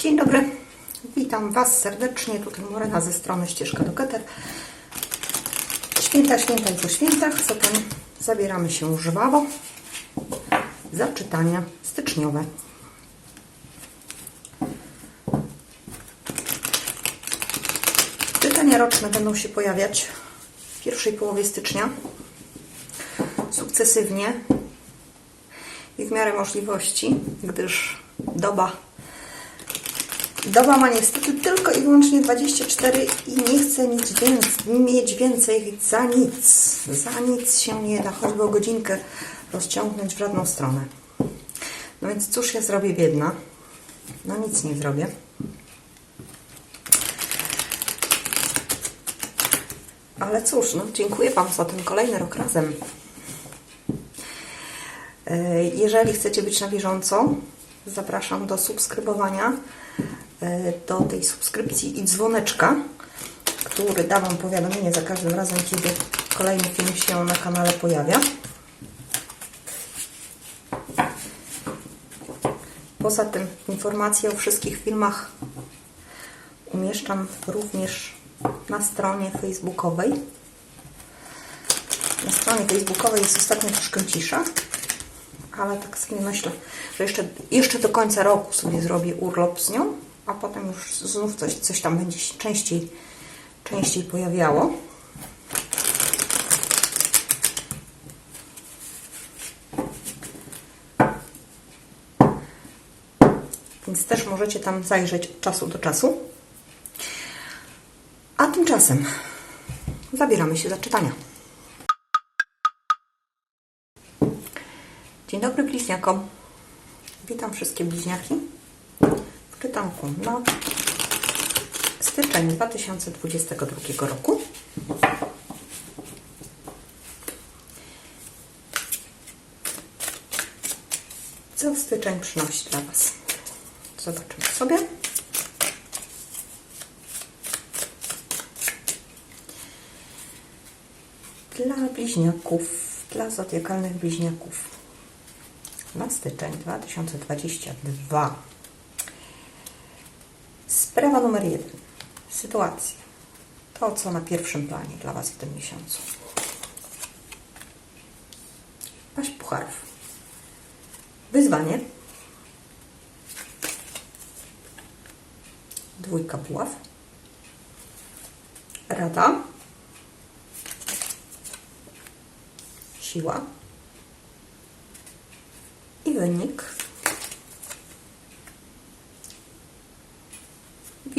Dzień dobry, witam Was serdecznie. Tutaj Morena ze strony Ścieżka do Keter. Święta, święta i po świętach, zatem zabieramy się żwawo za czytania styczniowe. Czytania roczne będą się pojawiać w pierwszej połowie stycznia, sukcesywnie i w miarę możliwości, gdyż doba Doba ma niestety tylko i wyłącznie 24 i nie chcę mieć więcej, mieć więcej za nic. Za nic się nie da, choćby o godzinkę rozciągnąć w żadną stronę. No więc cóż ja zrobię biedna? No nic nie zrobię. Ale cóż, no dziękuję Wam za ten kolejny rok razem. E, Jeżeli chcecie być na bieżąco, zapraszam do subskrybowania do tej subskrypcji i dzwoneczka, który da Wam powiadomienie za każdym razem, kiedy kolejny film się na kanale pojawia. Poza tym informacje o wszystkich filmach umieszczam również na stronie facebookowej. Na stronie facebookowej jest ostatnio troszkę cisza, ale tak sobie myślę, że jeszcze, jeszcze do końca roku sobie zrobię urlop z nią, a potem już znów coś, coś tam będzie się częściej, częściej pojawiało. Więc też możecie tam zajrzeć od czasu do czasu. A tymczasem zabieramy się za czytania. Dzień dobry bliźniakom. Witam wszystkie bliźniaki czytanku na styczeń 2022 roku. Co styczeń przynosi dla Was? Zobaczymy sobie. Dla bliźniaków, dla zodiakalnych bliźniaków na styczeń 2022. Sprawa numer jeden. Sytuacja. To, co na pierwszym planie dla Was w tym miesiącu. Paść pucharów. Wyzwanie. Dwójka buław. Rada. Siła i wynik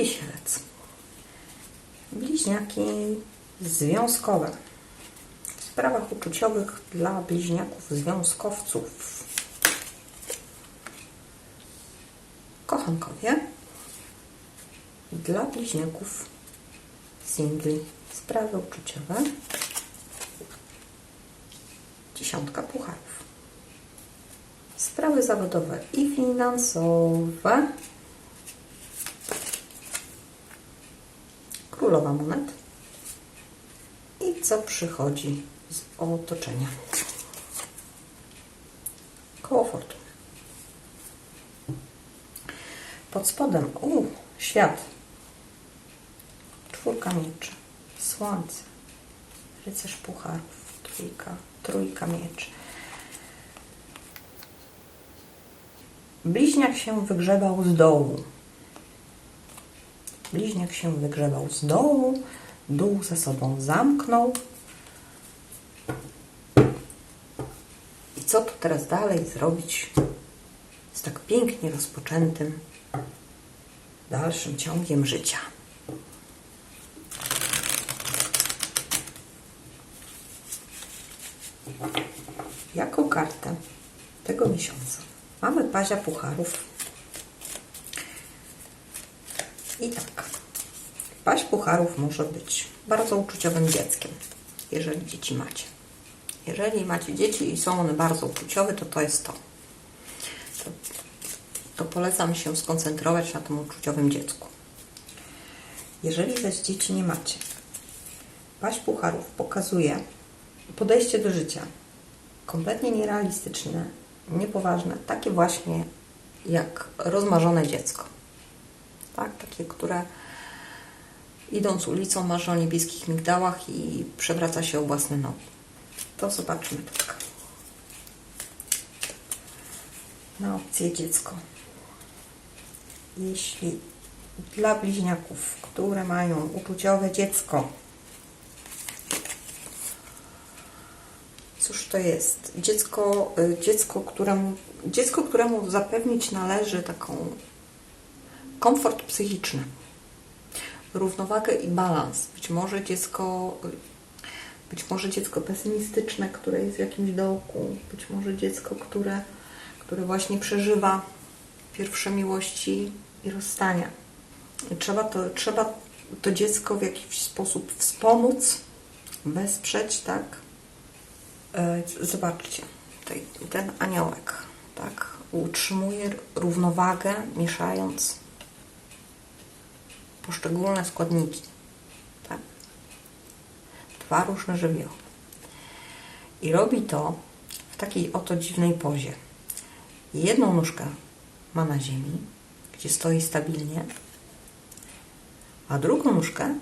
wisielec. Bliźniaki związkowe. W sprawach uczuciowych dla bliźniaków związkowców. Kochankowie. Dla bliźniaków singli. Sprawy uczuciowe. Dziesiątka pucharów sprawy zawodowe i finansowe. Królowa monet. I co przychodzi z otoczenia. Koło fortuny. Pod spodem, u, świat. Czwórka mieczy. Słońce. Rycerz pucharów. Trójka, trójka mieczy. Bliźniak się wygrzebał z dołu. Bliźniak się wygrzebał z dołu, dół za sobą zamknął. I co tu teraz dalej zrobić z tak pięknie rozpoczętym dalszym ciągiem życia? Jaką kartę tego miesiąca Mamy pazia pucharów. I tak. Paź pucharów może być bardzo uczuciowym dzieckiem, jeżeli dzieci macie. Jeżeli macie dzieci i są one bardzo uczuciowe, to to jest to. To, to polecam się skoncentrować na tym uczuciowym dziecku. Jeżeli zaś dzieci nie macie, paź pucharów pokazuje podejście do życia kompletnie nierealistyczne, niepoważne, takie właśnie jak rozmarzone dziecko. Tak? Takie, które idąc ulicą marzy o niebieskich migdałach i przewraca się o własne nogi. To zobaczmy tak. Na opcję dziecko. Jeśli dla bliźniaków, które mają uczuciowe dziecko, Cóż to jest? Dziecko, y, dziecko, któremu, dziecko, któremu zapewnić należy taką komfort psychiczny, równowagę i balans. Być może dziecko, być może dziecko pesymistyczne, które jest w jakimś dołku, być może dziecko, które, które właśnie przeżywa pierwsze miłości i rozstania. Trzeba to, trzeba to dziecko w jakiś sposób wspomóc, wesprzeć, tak? E, Zobaczcie, ten aniołek, tak, utrzymuje równowagę, mieszając poszczególne składniki, tak, dwa różne żywioły. I robi to w takiej oto dziwnej pozie. Jedną nóżkę ma na ziemi, gdzie stoi stabilnie, a drugą nóżkę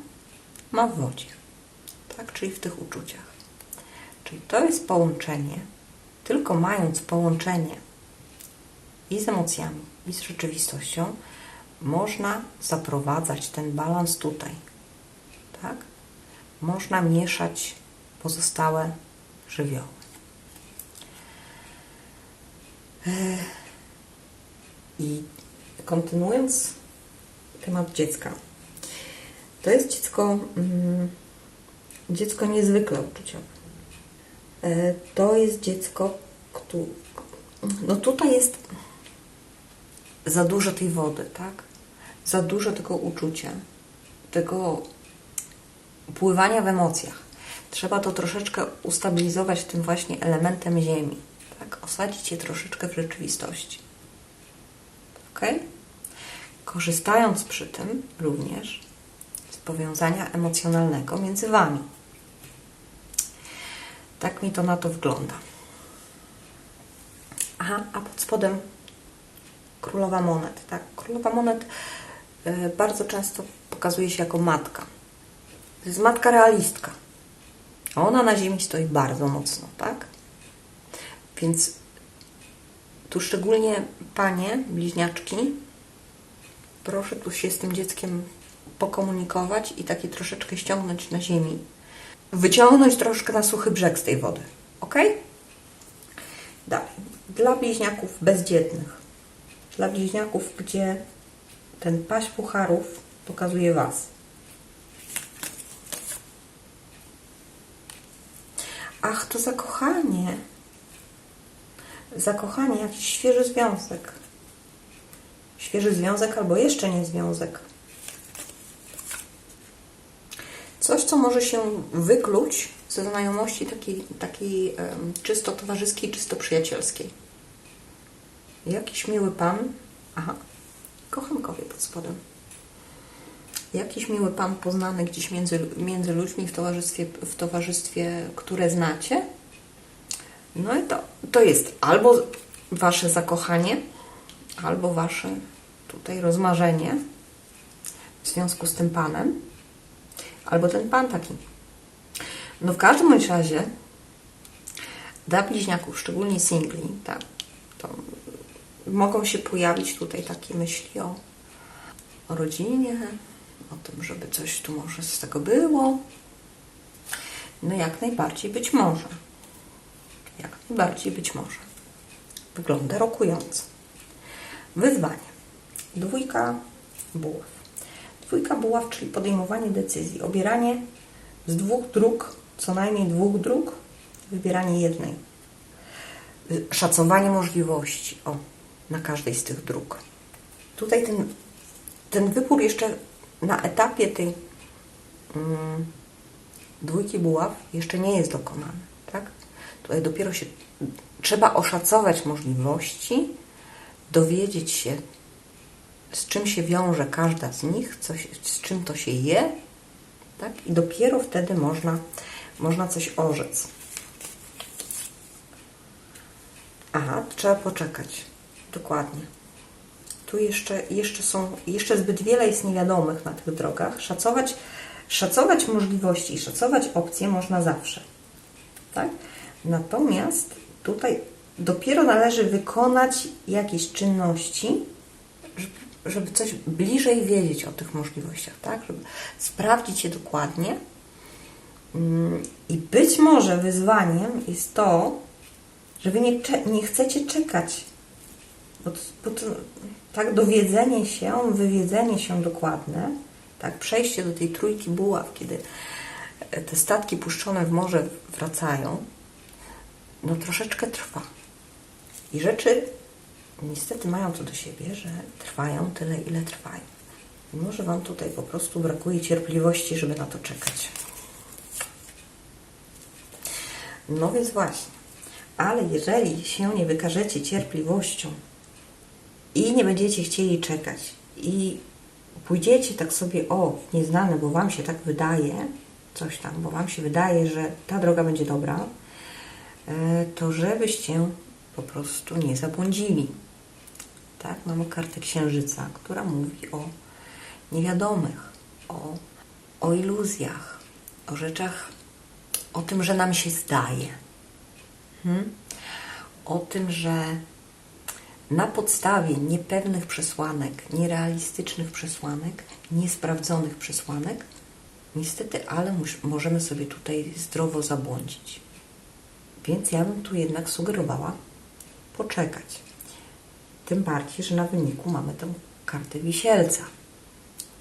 ma w wodzie, tak, czyli w tych uczuciach. Czyli to jest połączenie, tylko mając połączenie i z emocjami, i z rzeczywistością, można zaprowadzać ten balans tutaj. Tak? Można mieszać pozostałe żywioły. Ech. I kontynuując temat dziecka. To jest dziecko, mm, dziecko niezwykle uczuciowe. E, to jest dziecko, które. No tutaj jest za dużo tej wody, tak? Za dużo tego uczucia, tego pływania w emocjach. Trzeba to troszeczkę ustabilizować tym właśnie elementem ziemi, tak? Osadzić je troszeczkę w rzeczywistości. Ok? Korzystając przy tym również z powiązania emocjonalnego między Wami. Tak mi to na to wygląda. Aha, a pod spodem królowa monet. Tak, królowa monet bardzo często pokazuje się jako matka. To jest matka realistka. A ona na ziemi stoi bardzo mocno, tak? Więc tu szczególnie panie, bliźniaczki, proszę tu się z tym dzieckiem pokomunikować i takie troszeczkę ściągnąć na ziemi wyciągnąć troszkę na suchy brzeg z tej wody. Ok? Dalej. Dla bliźniaków bezdzietnych. Dla bliźniaków, gdzie ten paść pucharów pokazuje Was. Ach, to zakochanie. Zakochanie, jakiś świeży związek. Świeży związek albo jeszcze nie związek. Coś, co może się wykluć ze znajomości takiej, takiej um, czysto towarzyskiej, czysto przyjacielskiej. Jakiś miły pan, aha, kochankowie pod spodem. Jakiś miły pan poznany gdzieś między, między ludźmi w towarzystwie, w towarzystwie, które znacie. No i to, to jest albo wasze zakochanie, albo wasze tutaj rozmarzenie w związku z tym panem Albo ten pan taki. No w każdym razie dla bliźniaków, szczególnie singli, tak, to mogą się pojawić tutaj takie myśli o, o rodzinie, o tym, żeby coś tu może z tego było. No jak najbardziej być może. Jak najbardziej być może. Wygląda rokująco. Wyzwanie. Dwójka buław. Dwójka buław, czyli podejmowanie decyzji, obieranie z dwóch dróg, co najmniej dwóch dróg, wybieranie jednej. Szacowanie możliwości o, na każdej z tych dróg. Tutaj ten, ten wybór jeszcze na etapie tej mm, dwójki buław jeszcze nie jest dokonany. Tak? Tutaj dopiero się trzeba oszacować możliwości, dowiedzieć się, z czym się wiąże każda z nich, coś, z czym to się je, tak? i dopiero wtedy można, można coś orzec. Aha, trzeba poczekać. Dokładnie. Tu jeszcze, jeszcze są, jeszcze zbyt wiele jest niewiadomych na tych drogach. Szacować, szacować możliwości i szacować opcje można zawsze. Tak? Natomiast tutaj dopiero należy wykonać jakieś czynności, żeby- coś bliżej wiedzieć o tych możliwościach, tak? Żeby sprawdzić je dokładnie. Mm, I być może wyzwaniem jest to, że wy nie, nie chcecie czekać. Tak dowiedzenie się, wywiedzenie się dokładne, tak przejście do tej trójki buław, kiedy e, te statki puszczone w morze wracają, no troszeczkę trwa. I rzeczy niestety mają to do siebie, że trwają tyle, ile trwają. I może Wam tutaj po prostu brakuje cierpliwości, żeby na to czekać. No więc właśnie. Ale jeżeli się nie wykażecie cierpliwością i nie będziecie chcieli czekać i pójdziecie tak sobie o nieznane, bo Wam się tak wydaje, coś tam, bo Wam się wydaje, że ta droga będzie dobra, e, to żebyście po prostu nie zabłądzili. Tak, mamy kartę księżyca, która mówi o niewiadomych, o, o iluzjach, o rzeczach, o tym, że nam się zdaje. Hmm? O tym, że na podstawie niepewnych przesłanek, nierealistycznych przesłanek, niesprawdzonych przesłanek, niestety, ale możemy sobie tutaj zdrowo zabłądzić. Więc ja bym tu jednak sugerowała poczekać. Tym bardziej, że na wyniku mamy tę kartę wisielca.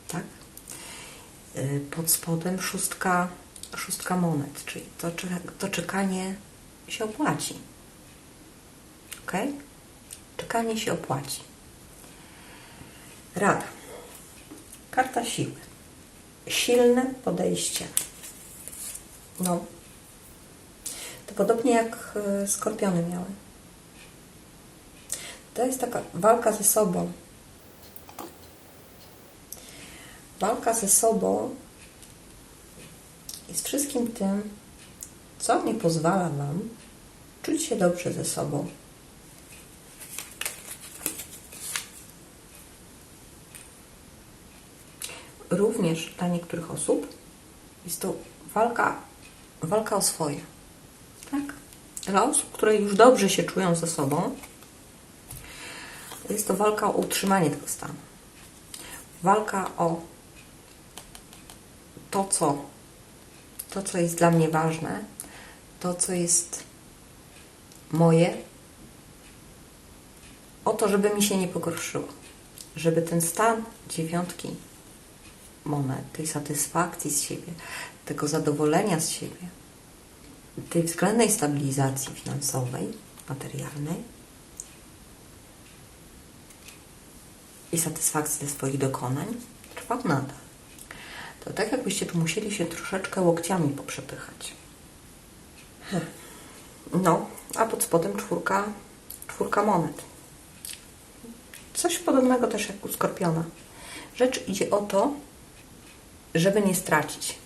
Tak? Y, Pod spodem szóstka, szóstka monet, czyli to, to czekanie się opłaci. Ok? Czekanie się opłaci. Rada. Karta siły. Silne podejście. No. To podobnie jak e, skorpiony miały. To jest taka walka ze sobą. Walka ze sobą i z wszystkim tym, co nie pozwala Wam czuć się dobrze ze sobą. Również dla niektórych osób jest to walka, walka o swoje. Tak? Dla osób, które już dobrze się czują ze sobą, jest to walka o utrzymanie tego stanu. Walka o to, co, to, co jest dla mnie ważne, to, co jest moje, o to, żeby mi się nie pogorszyło. Żeby ten stan dziewiątki monet, tej satysfakcji z siebie, tego zadowolenia z siebie, tej względnej stabilizacji finansowej, materialnej i satysfakcji ze swoich dokonań trwał nadal. To tak jakbyście tu musieli się troszeczkę łokciami poprzepychać. No, a pod spodem czwórka, czwórka monet. Coś podobnego też jak u Skorpiona. Rzecz idzie o to, żeby nie stracić.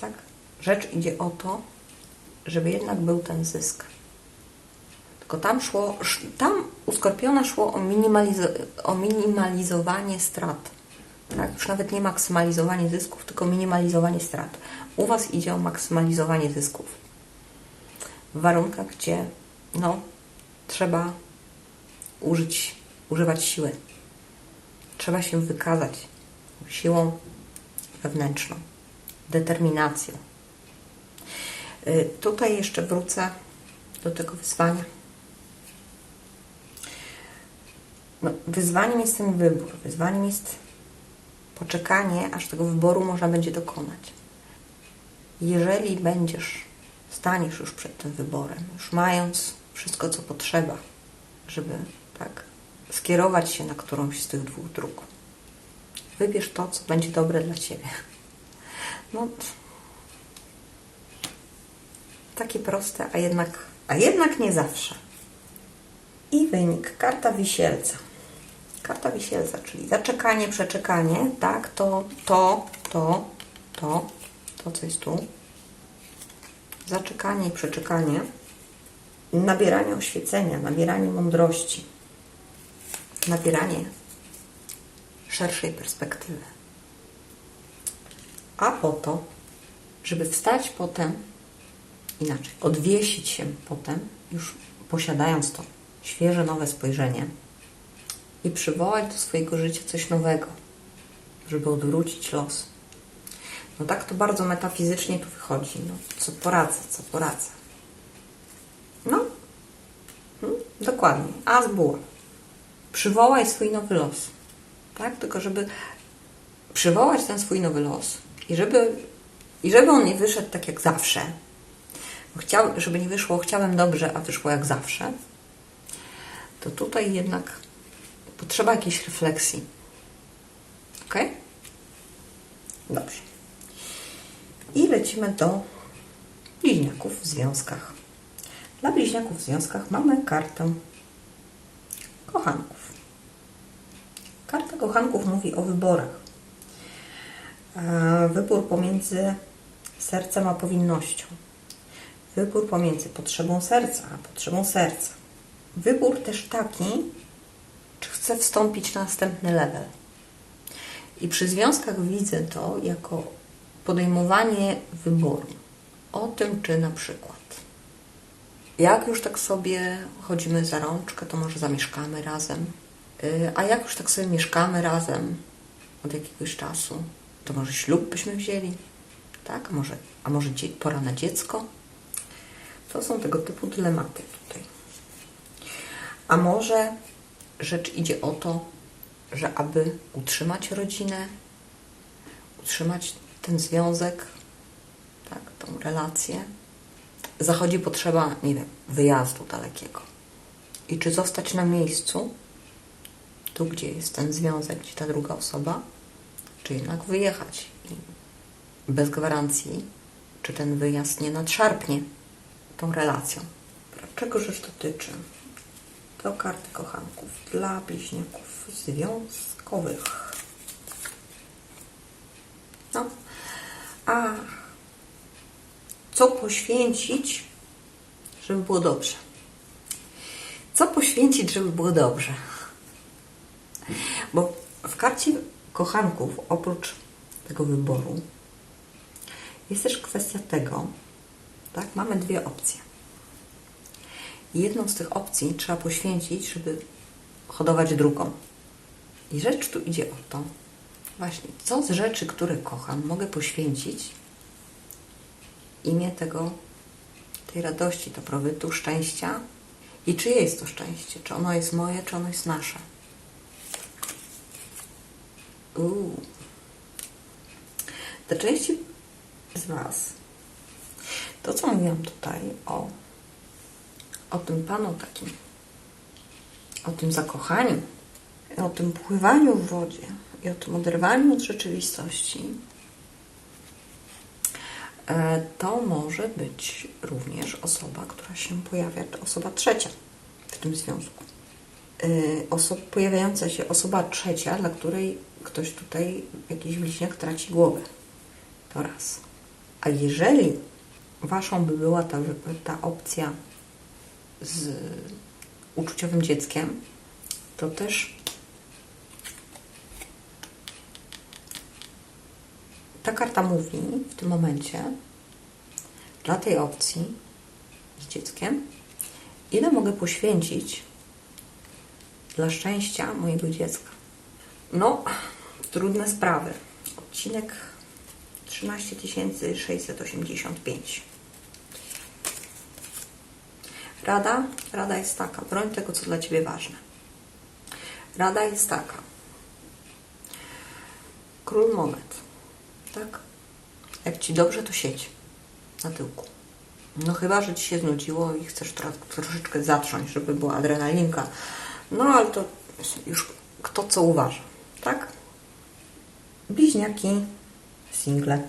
Tak? Rzecz idzie o to, żeby jednak był ten zysk. Tylko tam szło, sz- tam u Skorpiona szło o, minimalizo, o minimalizowanie strat. Tak? Już nawet nie maksymalizowanie zysków, tylko minimalizowanie strat. U Was idzie o maksymalizowanie zysków. W warunkach, gdzie no, trzeba użyć, używać siły. Trzeba się wykazać siłą wewnętrzną, determinacją. Y, Tutaj jeszcze wrócę do tego wyzwania. No, wyzwaniem jest ten wybór. Wyzwaniem jest poczekanie, aż tego wyboru można będzie dokonać. Jeżeli będziesz, staniesz już przed tym wyborem, już mając wszystko, co potrzeba, żeby tak skierować się na którąś z tych dwóch dróg, wybierz to, co będzie dobre dla Ciebie. No, takie proste, a jednak, a jednak nie zawsze. I wynik, karta wisielca. Karta wisielca, czyli zaczekanie, przeczekanie, tak, to, to, to, to, to, co jest tu. Zaczekanie i przeczekanie. Nabieranie oświecenia, nabieranie mądrości, nabieranie szerszej perspektywy. A po to, żeby wstać potem inaczej, odwiesić się potem, już posiadając to świeże, nowe spojrzenie i przywołać do swojego życia coś nowego, żeby odwrócić los. No tak to bardzo metafizycznie tu wychodzi. No, co poradzę, co poradzę. No, hmm, dokładnie. A z. Przywołaj swój nowy los. Tak? Tylko żeby przywołać ten swój nowy los i żeby, i żeby on nie wyszedł tak jak zawsze, chciał, żeby nie wyszło chciałem dobrze, a wyszło jak zawsze, to tutaj jednak potrzeba jakiejś refleksji. Ok? Dobrze. I lecimy do bliźniaków w związkach. Dla bliźniaków w związkach mamy kartę kochanków. Karta kochanków mówi o wyborach. E, Wybór pomiędzy sercem a powinnością. Wybór pomiędzy potrzebą serca a potrzebą serca. Wybór też taki, czy chcę wstąpić na następny level. I przy związkach widzę to jako podejmowanie wyboru. O tym, czy na przykład jak już tak sobie chodzimy za rączkę, to może zamieszkamy razem. Yy, A jak już tak sobie mieszkamy razem od jakiegoś czasu, to może ślub byśmy wzięli, tak? Może, a może pora na dziecko? To są tego typu dylematy tutaj. A może rzecz idzie o to, że aby utrzymać rodzinę, utrzymać ten związek, tak, tą relację, zachodzi potrzeba, nie wiem, wyjazdu dalekiego. I czy zostać na miejscu, tu gdzie jest ten związek, gdzie ta druga osoba, czy jednak wyjechać i bez gwarancji, czy ten wyjazd nie nadszarpnie tą relacją. Czego rzecz dotyczy? To karty kochanków dla bliźniaków związkowych. No, a co poświęcić, żeby było dobrze? Co poświęcić, żeby było dobrze? Bo w karcie kochanków, oprócz tego wyboru, jest też kwestia tego, tak, mamy dwie opcje. I jedną z tych opcji trzeba poświęcić, żeby hodować drugą. I rzecz tu idzie o to, właśnie, co z rzeczy, które kocham, mogę poświęcić imię tego, tej radości, dobrobytu, szczęścia i czyje jest to szczęście? Czy ono jest moje, czy ono jest nasze? Uuu. Dla części z Was to, co mówiłam tutaj o, o tym Panu takim, o tym zakochaniu, o tym pływaniu w wodzie i o tym oderwaniu od rzeczywistości, e, to może być również osoba, która się pojawia, czy osoba trzecia w tym związku. E, Oso pojawiająca się osoba trzecia, dla której ktoś tutaj, jakiś bliźniak, traci głowę. To raz. A jeżeli waszą by była ta, ta opcja z uczuciowym dzieckiem, to też ta karta mówi w tym momencie dla tej opcji z dzieckiem, ile mogę poświęcić dla szczęścia mojego dziecka. No, trudne sprawy. Odcinek 13685. Rada? Rada jest taka. Broń tego, co dla Ciebie ważne. Rada jest taka. Król moment. Tak? Jak Ci dobrze, to siedź na tyłku. No chyba, że Ci się znudziło i chcesz tro troszeczkę zatrząść, żeby była adrenalinka. No ale to już kto co uważa. Tak? Bliźniaki, single,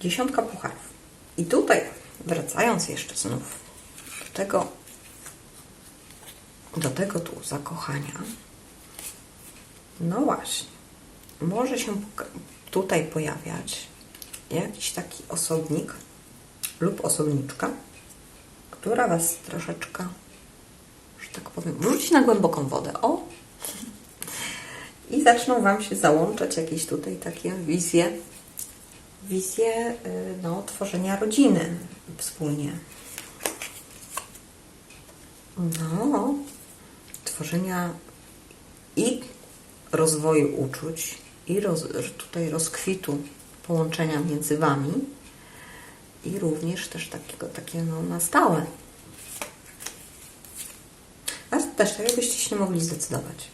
dziesiątka pucharów. I tutaj, wracając jeszcze znów do tego, do tego tu zakochania, no właśnie, może się tutaj pojawiać jakiś taki osobnik lub osobniczka, która Was troszeczkę, że tak powiem, wrzuci na głęboką wodę. O! I zaczną Wam się załączać jakieś tutaj takie wizje, wizje y, no, tworzenia rodziny wspólnie. No, tworzenia i rozwoju uczuć, i roz, tutaj rozkwitu połączenia między Wami, i również też takiego, takie no, na stałe. A też tak jakbyście się nie mogli zdecydować.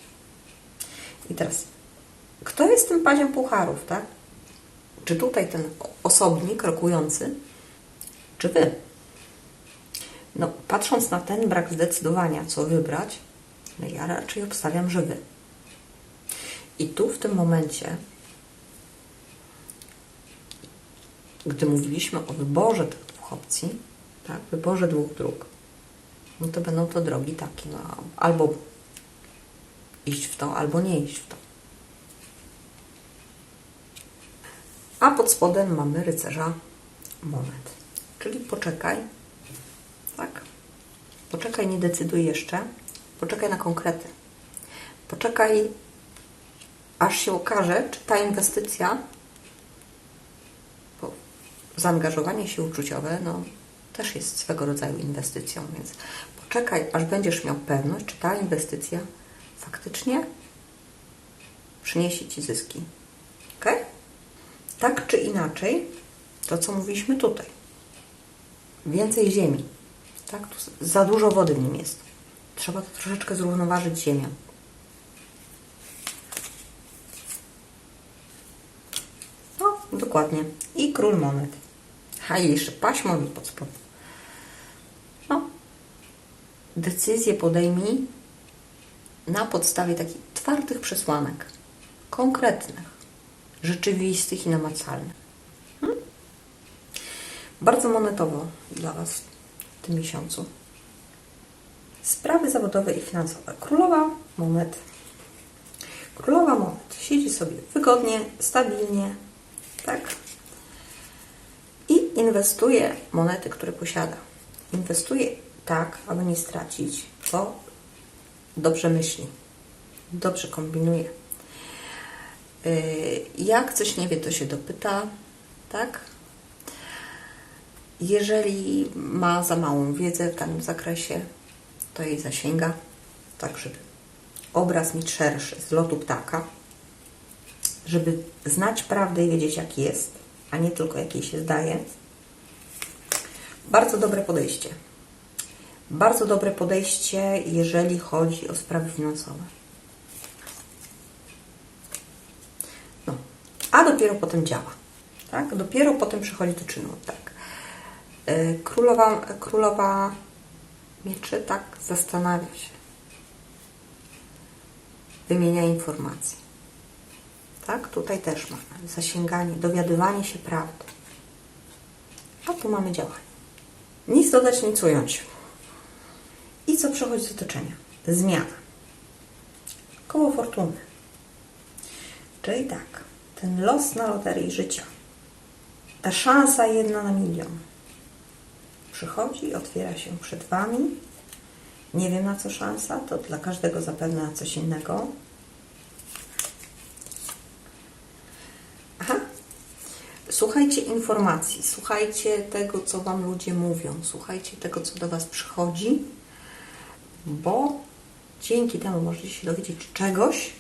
I teraz, kto jest tym padziem pucharów, tak? Czy tutaj ten osobnik rokujący, czy Wy? No, patrząc na ten brak zdecydowania, co wybrać, no ja raczej obstawiam, że Wy. I tu w tym momencie, gdy mówiliśmy o wyborze tych dwóch opcji, tak, wyborze dwóch dróg, no to będą to drogi takie, no, albo iść w to, albo nie iść w to. A pod spodem mamy rycerza monet, czyli poczekaj, tak? Poczekaj, nie decyduj jeszcze, poczekaj na konkrety. Poczekaj, aż się okaże, czy ta inwestycja, bo zaangażowanie się uczuciowe, no, też jest swego rodzaju inwestycją, więc poczekaj, aż będziesz miał pewność, czy ta inwestycja faktycznie przyniesie Ci zyski. Ok? Tak czy inaczej, to co mówiliśmy tutaj. Więcej ziemi. Tak? Tu za dużo wody w nim jest. Trzeba to troszeczkę zrównoważyć ziemią. No, dokładnie. I król monet. A jeszcze paśmo pod spodem. No. Decyzję podejmij na podstawie takich twardych przesłanek. Konkretnych. Rzeczywistych i namacalnych. Hmm? Bardzo monetowo dla Was w tym miesiącu. Sprawy zawodowe i finansowe. Królowa monet. Królowa monet siedzi sobie wygodnie, stabilnie, tak? I inwestuje monety, które posiada. Inwestuje tak, aby nie stracić, bo dobrze myśli, dobrze kombinuje. Yy, Jak coś nie wie, to się dopyta, tak? Jeżeli ma za małą wiedzę w danym zakresie, to jej zasięga, tak żeby obraz mieć szerszy z lotu ptaka, żeby znać prawdę i wiedzieć, jak jest, a nie tylko jak jej się zdaje. Bardzo dobre podejście. Bardzo dobre podejście, jeżeli chodzi o sprawy finansowe. No, a dopiero potem działa. Tak? Dopiero potem przychodzi do czynu. Tak. Yy, Królowa, królowa mieczy tak zastanawia się. Wymienia informacje. Tak? Tutaj też mamy zasięganie, dowiadywanie się prawdy. A tu mamy działanie. Nic dodać, nic ująć. I co przechodzi z otoczenia? Zmiana. Koło fortuny. Czyli tak, ten los na loterii życia. Ta szansa jedna na milion. Przychodzi, otwiera się przed Wami. Nie wiem na co szansa, to dla każdego zapewne na coś innego. Aha. Słuchajcie informacji, słuchajcie tego, co Wam ludzie mówią, słuchajcie tego, co do Was przychodzi, bo dzięki temu możecie się dowiedzieć czegoś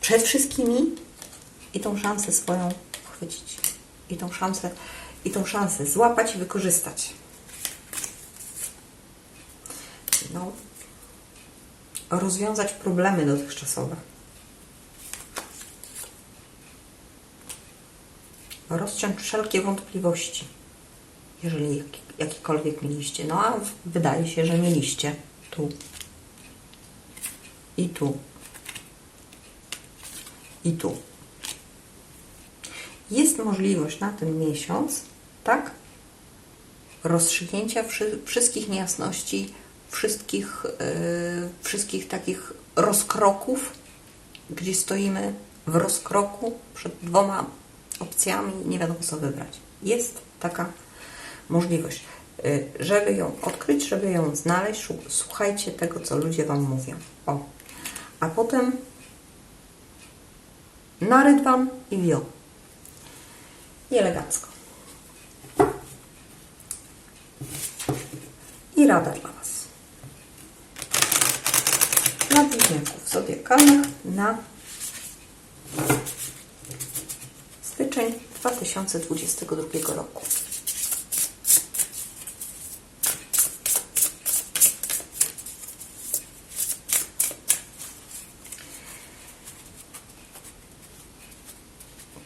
przed wszystkimi i tą szansę swoją chwycić. I tą szansę, i tą szansę złapać i wykorzystać. No, rozwiązać problemy dotychczasowe. rozciąć wszelkie wątpliwości, jeżeli jak, jakiekolwiek mieliście. No a wydaje się, że mieliście tu i tu i tu. Jest możliwość na ten miesiąc, tak, rozstrzygnięcia wszy wszystkich niejasności, wszystkich, yy, wszystkich takich rozkroków, gdzie stoimy w rozkroku przed dwoma opcjami, nie wiadomo co wybrać. Jest taka możliwość. Y, Żeby ją odkryć, żeby ją znaleźć, słuchajcie tego, co ludzie Wam mówią. O. A potem na rydwan i wio. I elegancko. I rada dla Was. Dla bliźniaków zodiakalnych na styczeń 2022 roku.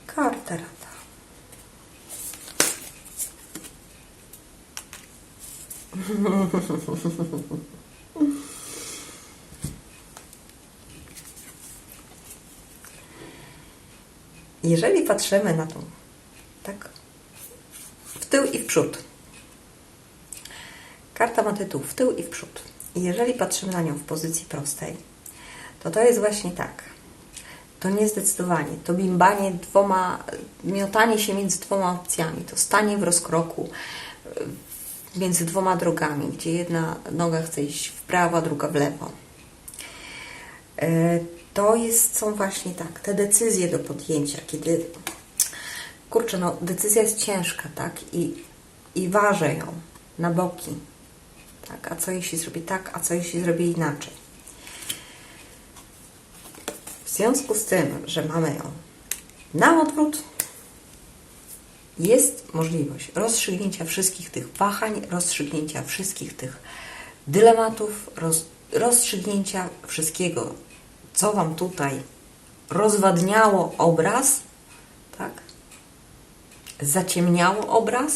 Karta rada. Jeżeli patrzymy na tą, tak, w tył i w przód. Karta ma tytuł w tył i w przód. I jeżeli patrzymy na nią w pozycji prostej, to to jest właśnie tak. To niezdecydowanie, to bimbanie dwoma, miotanie się między dwoma opcjami, to stanie w rozkroku y, między dwoma drogami, gdzie jedna noga chce iść w prawo, a druga w lewo. To jest, są właśnie tak, te decyzje do podjęcia, kiedy kurczę, no decyzja jest ciężka, tak, i, i ważę ją na boki, tak, a co jeśli zrobię tak, a co jeśli zrobię inaczej. W związku z tym, że mamy ją na odwrót, jest możliwość rozstrzygnięcia wszystkich tych wahań, rozstrzygnięcia wszystkich tych dylematów, roz, rozstrzygnięcia wszystkiego, co Wam tutaj rozwadniało obraz, tak? Zaciemniało obraz,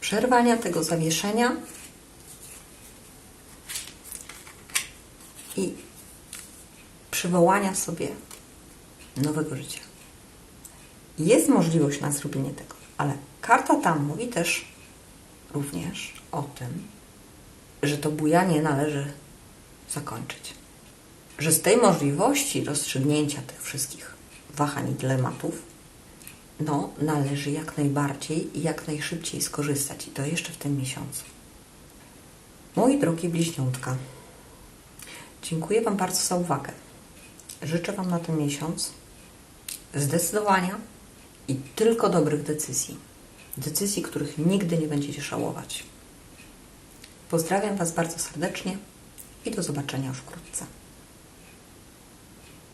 przerwania tego zawieszenia i przywołania sobie nowego życia. Jest możliwość na zrobienie tego, ale karta tam mówi też również o tym, że to bujanie należy zakończyć. Że z tej możliwości rozstrzygnięcia tych wszystkich wahań i dylematów, no, należy jak najbardziej i jak najszybciej skorzystać i to jeszcze w tym miesiącu. Moi drogi bliźniątka, dziękuję Wam bardzo za uwagę. Życzę Wam na ten miesiąc zdecydowania i tylko dobrych decyzji. Decyzji, których nigdy nie będziecie żałować. Pozdrawiam Was bardzo serdecznie i do zobaczenia już wkrótce.